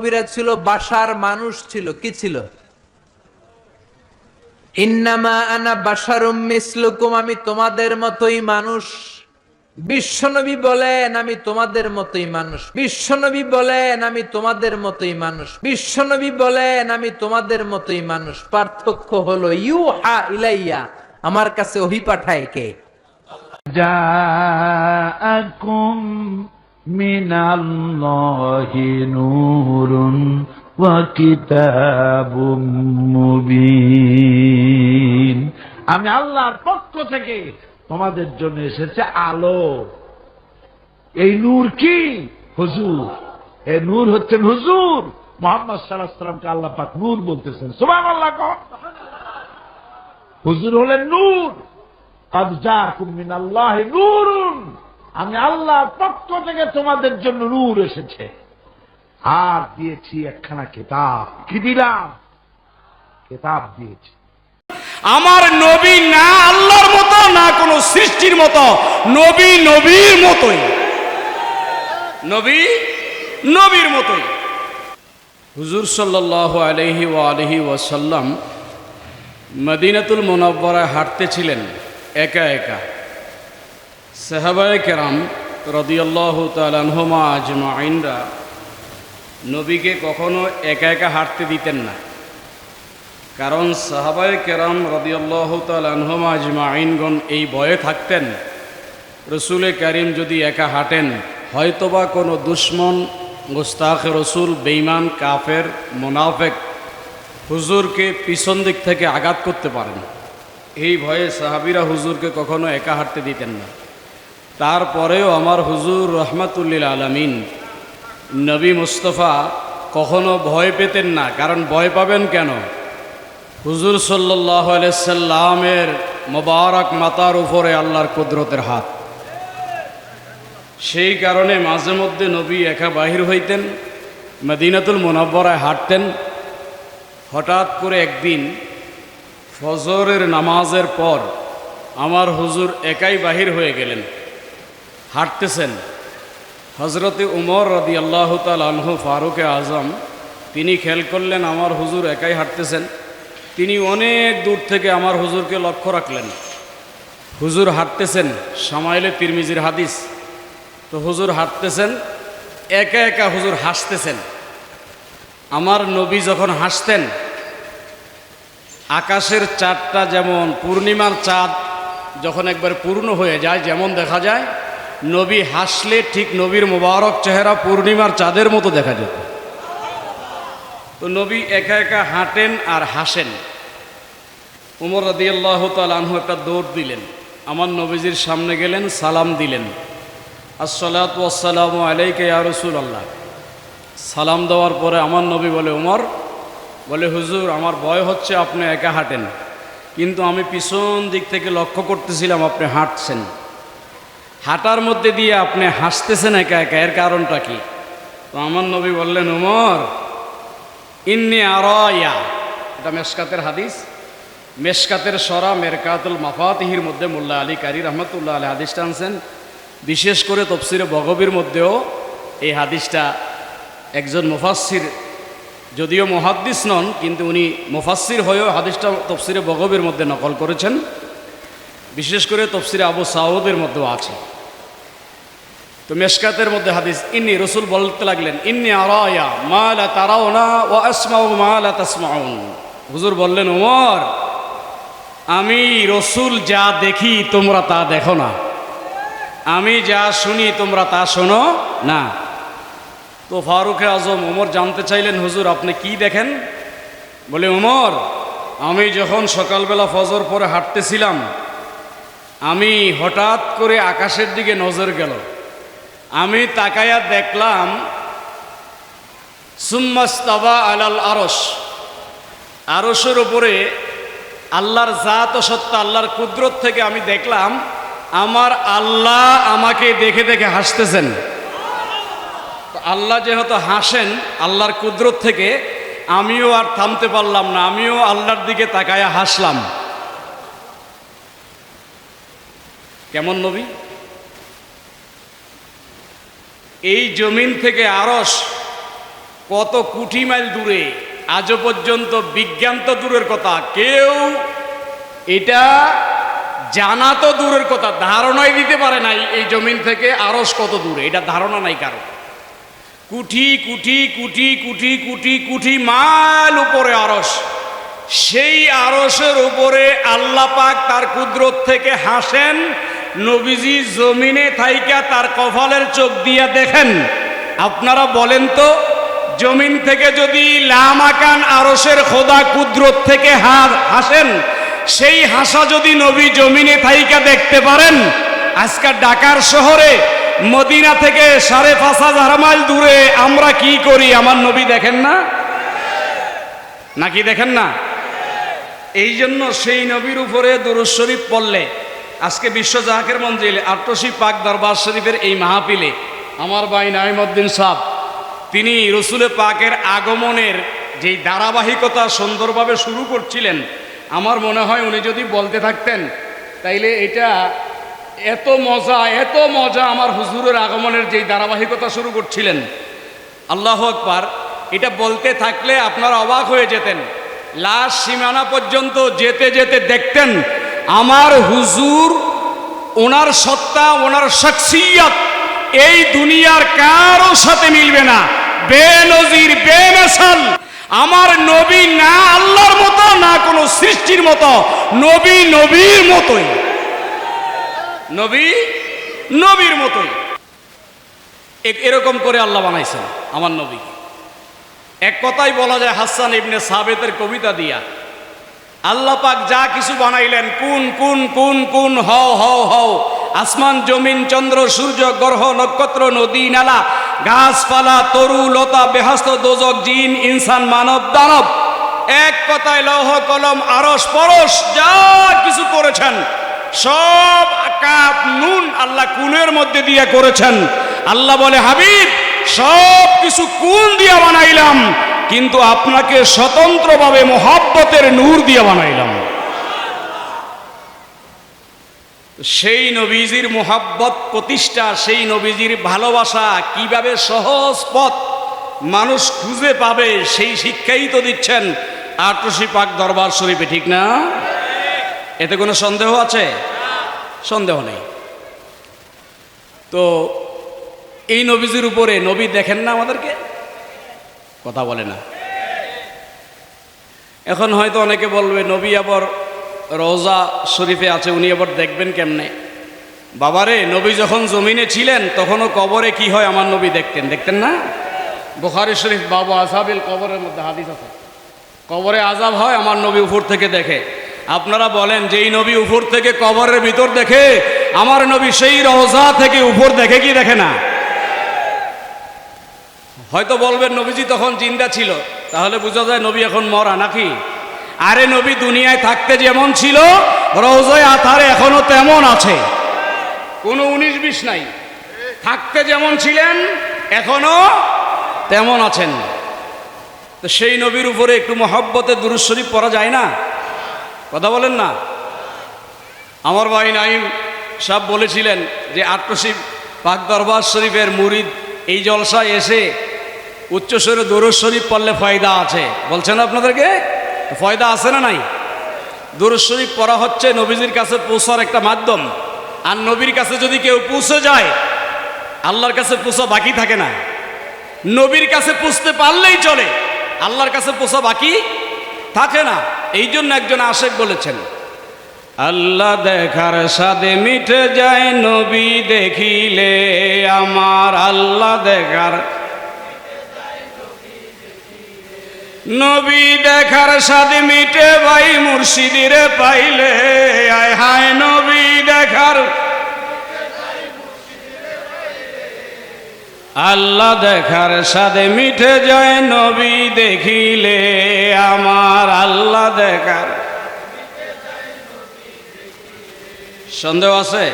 কবিরা ছিল, বাসার মানুষ ছিল। কি ছিল? ইন্নামা আনা বাসার মিসলুকুম, আমি তোমাদের মতোই মানুষ। বিশ্বনবী বলেন, আমি তোমাদের মতোই মানুষ। বিশ্বনবী বলেন, আমি তোমাদের মতোই মানুষ। বিশ্বনবী বলেন, আমি তোমাদের মতোই মানুষ। পার্থক্য হলো ইউ হা ইলাইয়া, আমার কাছে অহি পাঠায় কে? যা من الله نور وكتاب مبين আমি আল্লাহর পক্ষ থেকে তোমাদের জন্য এসেছে আলো এই নূর কি হুজুর এই নূর হচ্ছেন হুজুর মোহাম্মদ সাল্লাহ সাল্লামকে আল্লাহ পাক নূর বলতেছেন সুবাহ আল্লাহ হুজুর হলেন নূর قد جاءكم من الله نور আমি আল্লাহর পক্ষ থেকে তোমাদের জন্য নূর এসেছে। আর দিয়েছি একখানা কিতাব। কি দিলাম? কিতাব দিয়েছি। আমার নবী না আল্লাহর মতো, না কোনো সৃষ্টির মতো। নবী নবীর মতোই। নবী নবীর মতোই। হুজুর সাল্লাহ আলহি ও আলহি ওয়াসাল্লাম মদিনাতুল মোনাব্বরায় হাঁটতেছিলেন, একা একা। সাহাবায় কেরাম রদিয়াল্লাহ তালহমা আজমাইনরা নবীকে কখনো একা একা হাঁটতে দিতেন না। কারণ সাহাবায় কেরাম রদিয়াল্লাহ তালহমা আজমাইনগণ এই ভয়ে থাকতেন, রসুলে করিম যদি একা হাঁটেন, হয়তোবা কোনো দুশ্মন গোস্তাখ রসুল বেইমান কাফের, মোনাফেক হুজুরকে পিছন দিক থেকে আঘাত করতে পারেন। এই ভয়ে সাহাবিরা হুজুরকে কখনো একা হাঁটতে দিতেন না। তারপরেও আমার হুজুর রহমাতুল্লিল আলমিন, নবী মুস্তফা কখনো ভয় পেতেন না। কারণ ভয় পাবেন কেন? হুজুর সাল্লাহ সাল্লামের মোবারক মাতার উপরে আল্লাহর কুদরতের হাত। সেই কারণে মাঝে মধ্যে নবী একা বাহির হইতেন, মদিনাতুল মোনাব্বরায় হাঁটতেন। হঠাৎ করে একদিন ফজরের নামাজের পর আমার হুজুর একাই বাহির হয়ে গেলেন। হাঁটতেছেন। হজরতে উমর রদি আল্লাহ আনহু ফারুকে আজম, তিনি খেয়াল করলেন আমার হুজুর একাই হাঁটতেছেন। তিনি অনেক দূর থেকে আমার হুজুরকে লক্ষ্য রাখলেন। হুজুর হাঁটতেছেন, সামাইলে তিরমিজির হাদিস। তো হুজুর হাঁটতেছেন, একা একা হুজুর হাসতেছেন। আমার নবী যখন হাসতেন, আকাশের চাঁদটা যেমন পূর্ণিমার চাঁদ যখন একবার পূর্ণ হয়ে যায়, যেমন দেখা যায় নবী হাসলে ঠিক নবীর মোবারক চেহারা পূর্ণিমার চাঁদের মতো দেখা যেত। তো নবী একা একা হাঁটেন আর হাসেন। উমর রাদি আল্লাহ আনহু একটা দৌড় দিলেন। আমার নবীজির সামনে গেলেন, সালাম দিলেন। আসসালাত ওয়াসালাম আলাইকে ইয়া রসুল আল্লাহ সালাম দেওয়ার পরে আমার নবী বলে, উমর। বলে, হুজুর, আমার ভয় হচ্ছে আপনি একা হাঁটেন। কিন্তু আমি পিছন দিক থেকে লক্ষ্য করতেছিলাম আপনি হাঁটছেন। হাঁটার মধ্যে দিয়ে আপনি হাসতেছেন একা একা, এর কারণটা কি? তো আমার নবী বললেন, উমর, ইন্নি আরয়া। এটা মেশকাতের হাদিস। মেশকাতের সরা মেরকাতুল মাফাতিহির মধ্যে মোল্লা আলী কারি রহমতুল্লাহ আলী হাদিসটা আনছেন। বিশেষ করে তফসিরে বগবির মধ্যেও এই হাদিসটা একজন মুফাসির যদিও মহাদ্দিস নন, কিন্তু উনি মুফাসির হয়েও হাদিসটা তফসিরে বগবির মধ্যে নকল করেছেন। বিশেষ করে তফসিরে আবু সাউদের মধ্যেও আছে। তো মেশকাতের মধ্যে হাদিস, ইন্নি রসুল বলতে লাগলেন, ইন্নি আরায়া মালা তারাও না ও আসমাউ মালা তাসমাউন। হুজুর বললেন, ওমর, আমি রসুল যা দেখি তোমরা তা দেখো না। আমি যা শুনি তোমরা তা শোনো না। তো ফারুকে আজম ওমর জানতে চাইলেন, হুজুর, আপনি কি দেখেন? বলে, ওমর, আমি যখন সকালবেলা ফজর পরে হাঁটতেছিলাম আমি হঠাৎ করে আকাশের দিকে নজর গেল। আমি তাকায়া দেখলাম সুম্মাস্তাবা আলাল আরস আরসের উপরে আল্লাহর জাত ও সত্তা, আল্লাহর কুদরত থেকে আমি দেখলাম, আমার আল্লাহ আমাকে দেখে দেখে হাসতেছেন। আল্লাহ যেহেতু হাসেন, আল্লাহর কুদরত থেকে আমিও আর থামতে পারলাম না, আমিও আল্লাহর দিকে তাকায়া হাসলাম। কেমন নবী? এই জমিন থেকে আরস কত কোটি মাইল দূরে? আজও পর্যন্ত বিজ্ঞান তো দূরের কথা, কেউ এটা জানা তো দূরের কথা, ধারণাই দিতে পারে নাই এই জমিন থেকে আরস কত দূরে, এটা ধারণা নাই কারও। কুঠি কুঠি কুঠি কুঠি কুঠি কুঠি মাইল উপরে আরস। সেই আরসের উপরে আল্লাহ পাক তার কুদরত থেকে হাসেন নবীজি জমিনে থাইকা তার কপালের চোখ দিয়া দেখেন। আপনারা বলেন তো, জমিন থেকে যদি লামাকান আরসের খোদা কুদরত থেকে হার হাসেন, সেই হাসা যদি নবী জমিনে থাইকা দেখতে পারেন আজকাল ঢাকার শহরে, মদিনা থেকে সাড়ে পাঁচ হাজার মাইল দূরে আমরা কি করি, আমার নবী দেখেন না? নাকি দেখেন না? এই জন্য সেই নবীর উপরে দুরুদ শরীফ পড়লে আজকে বিশ্ব জাহাকের মঞ্জিল আটশি পাক দরবার শরীফের এই মাহফিলে আমার ভাই নাইমুদ্দিন সাহ তিনি রসুলে পাকের আগমনের যেই ধারাবাহিকতা সুন্দরভাবে শুরু করছিলেন, আমার মনে হয় উনি যদি বলতে থাকতেন, তাইলে এটা এত মজা এত মজা আমার হুজুরের আগমনের যেই ধারাবাহিকতা শুরু করছিলেন। আল্লাহ আকবার, এটা বলতে থাকলে আপনারা অবাক হয়ে যেতেন। লাশ সীমানা পর্যন্ত যেতে যেতে দেখতেন আমার হুজুর, ওনার সত্তা, ওনার শখসিয়ত, এই দুনিয়ার কারও সাথে মিলবে না। বেনজির, বেমেসাল, আমার নবী না আল্লাহর মতো, না কোনো সৃষ্টির মতো, নবী নবীর মতোই। নবী নবীর মতোই। এরকম করে আল্লাহ বানাইছেন আমার নবীকে। এক কথাই বলা যায় হাসান ইবনে সাবেতের কবিতা দিয়া আল্লাহ পাক যা কিছু বানাইলেন, কোন কোন কোন কোন, হও হও হও। আসমান, জমিন, চন্দ্র, সূর্য, গ্রহ, নক্ষত্র, নদী, নালা, গাছপালা, তরু, লতা, বেহস্ত, দোজক, জিন, ইনসান, মানব, দানব। এক কথায় লৌহ, কলম আরস পরশ, যা কিছু করেছেন, সব কাপ, নুন আল্লাহ কুনের মধ্যে দিয়ে করেছেন। আল্লাহ বলে, হাবিব, সব কিছু কোন দিয়া বানাইলাম। কিন্তু আপনাকে স্বতন্ত্রভাবে মোহাব্বতের নূর দিয়ে বানাইলাম। সেই নবীজির মোহাব্বত প্রতিষ্ঠা, সেই নবীজির ভালোবাসা কীভাবে সহজ পথ মানুষ খুঁজে পাবে, সেই শিক্ষাই তো দিচ্ছেন আটরশি পাক দরবার শরীফে, ঠিক না? এতে কোনো সন্দেহ আছে? সন্দেহ নেই। তো এই নবীজির উপরে নবী দেখেন না আমাদেরকে? কথা বলে না। এখন হয়তো অনেকে বলবে, নবী আবার রোজা শরীফে আছে, উনি আবার দেখবেন কেমনে? বাবারে, নবী যখন জমিনে ছিলেন, তখনও কবরে কি হয় আমার নবী দেখতেন? দেখতেন না? বুখারি শরীফ, বাবু আসাবিল কবরের মধ্যে হাদিস আছে। কবরে আজাব হয়, আমার নবী উপর থেকে দেখে। আপনারা বলেন, যেই নবী উপর থেকে কবরের ভিতর দেখে, আমার নবী সেই রওজা থেকে উপর দেখে কি দেখে না? হয়তো বলবেন, নবীজি তখন জিন্দা ছিল। তাহলে বোঝা যায় নবী এখন মরা নাকি? আরে নবী দুনিয়ায় থাকতে যেমন ছিল, রওজায় আথারে এখনও তেমন আছে। কোনো উনিশ বিশ নাই। থাকতে যেমন ছিলেন, এখনও তেমন আছেন। তো সেই নবীর উপরে একটু মহব্বতে দুরুদ শরীফ পড়া যায় না? কথা বলেন না। আমার ভাই নাইম সাহ বলেছিলেন যে আট্রশিব পাক দরবার শরীফের মুরিদ এই জলসায় এসে উচ্চস্বরে দরুদ শরীফ পড়লে ফয়দা আছে। বলছেন আপনাদেরকে? ফয়দা আছে না নাই? দরুদ শরীফ পড়া হচ্ছে নবীজির কাছে পৌঁছার একটা মাধ্যম। আর নবীর কাছে যদি কেউ পৌঁছে যায়, আল্লাহর কাছে পৌঁছা বাকি থাকে না। নবীর কাছে পুষতে পারলেই চলে, আল্লাহর কাছে পোষা বাকি থাকে না। এই জন্য একজন আশেক বলেছেন, আল্লাহ দেখার সাদে মিটে যায় নবী দেখিলে, আমার আল্লাহ দেখার নবী দেখার সাদে মিটে ভাই মুর্শিদিরে পাইলে। আয় হায় নবী দেখার। আল্লাহ দেখার সাদে মিঠে যায় নবী দেখিলে। আমার আল্লাহ দেখার। সন্দেহ আছে?